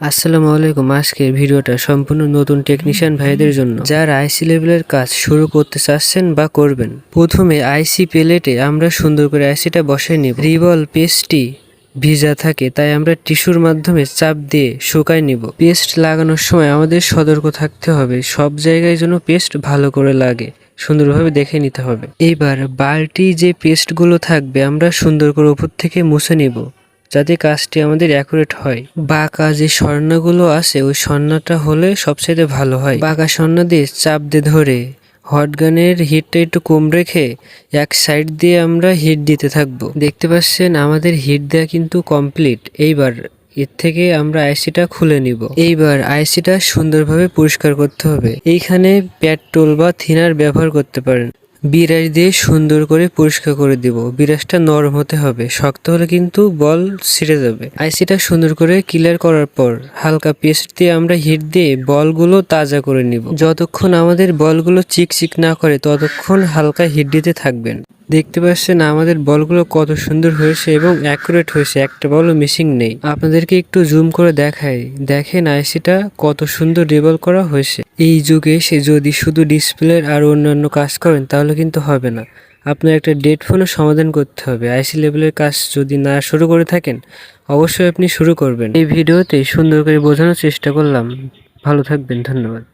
আসসালামু আলাইকুম। আজকের ভিডিওটা সম্পূর্ণ নতুন টেকনিশিয়ান ভাইদের জন্য। যারা আইসি লেভেলের কাজ শুরু করতে চাচ্ছেন বা করবেন, প্রথমে আইসি প্লেটে আমরা সুন্দর করে আইসিটা বসাই নিব। রিবল পেস্টটি ভিজা থাকে, তাই আমরা টিস্যুর মাধ্যমে চাপ দিয়ে শুকাই নিব। পেস্ট লাগানোর সময় আমাদের সতর্ক থাকতে হবে, সব জায়গায় যেন পেস্ট ভালো করে লাগে, সুন্দরভাবে দেখে নিতে হবে। এইবার বালতি যে পেস্টগুলো থাকবে, আমরা সুন্দর করে উপর থেকে মুছে নিব। যাতে কাজটি আমাদের অ্যাকুরেট হয়। বাঁকা যে স্বর্ণগুলো আছে, ওই স্বর্ণটা হলে সবচেয়ে ভালো হয়। বাঁকা স্বর্ণ দিয়ে চাপ দিয়ে ধরে হটগানের হিটটা একটু কম রেখে এক সাইড দিয়ে আমরা হিট দিতে থাকব। দেখতে পাচ্ছেন, আমাদের হিট দেওয়া কিন্তু কমপ্লিট এইবার এর থেকে আমরা আইসিটা খুলে নিব। এইবার আইসিটা সুন্দরভাবে পরিষ্কার করতে হবে। এইখানে পেট্রোল বা থিনার ব্যবহার করতে পারেন। বিরাশ দিয়ে সুন্দর করে পরিষ্কার করে দিব। বিরাশটা নরম হতে হবে। শক্ত হলে কিন্তু বল ছিঁড়ে যাবে। আইসিটা সুন্দর করে ক্লিয়ার করার পর হালকা পেস্ট দিয়ে আমরা হিট দিয়ে বলগুলো তাজা করে নিব। যতক্ষণ আমাদের বলগুলো চিকচিক না করে, ততক্ষণ হালকা হিট দিতে থাকবেন। দেখতে পাচ্ছেন আমাদের বলগুলো কত সুন্দর হয়েছে এবং অ্যাকুরেট হয়েছে, একটা বলও মিসিং নেই। আপনাদেরকে একটু জুম করে দেখাই। দেখেন আইসিটা কত সুন্দর রিভল করা হয়েছে। এই যুগে সে যদি শুধু ডিসপ্লের আর অন্যান্য কাজ করেন, তাহলে কিন্তু হবে না। আপনার একটা ডেট ফোনের সমাধান করতে হবে। আইসি লেভেলের কাজ যদি না শুরু করে থাকেন, অবশ্যই আপনি শুরু করবেন। এই ভিডিওতে সুন্দর করে বোঝানোর চেষ্টা করলাম। ভালো থাকবেন, ধন্যবাদ।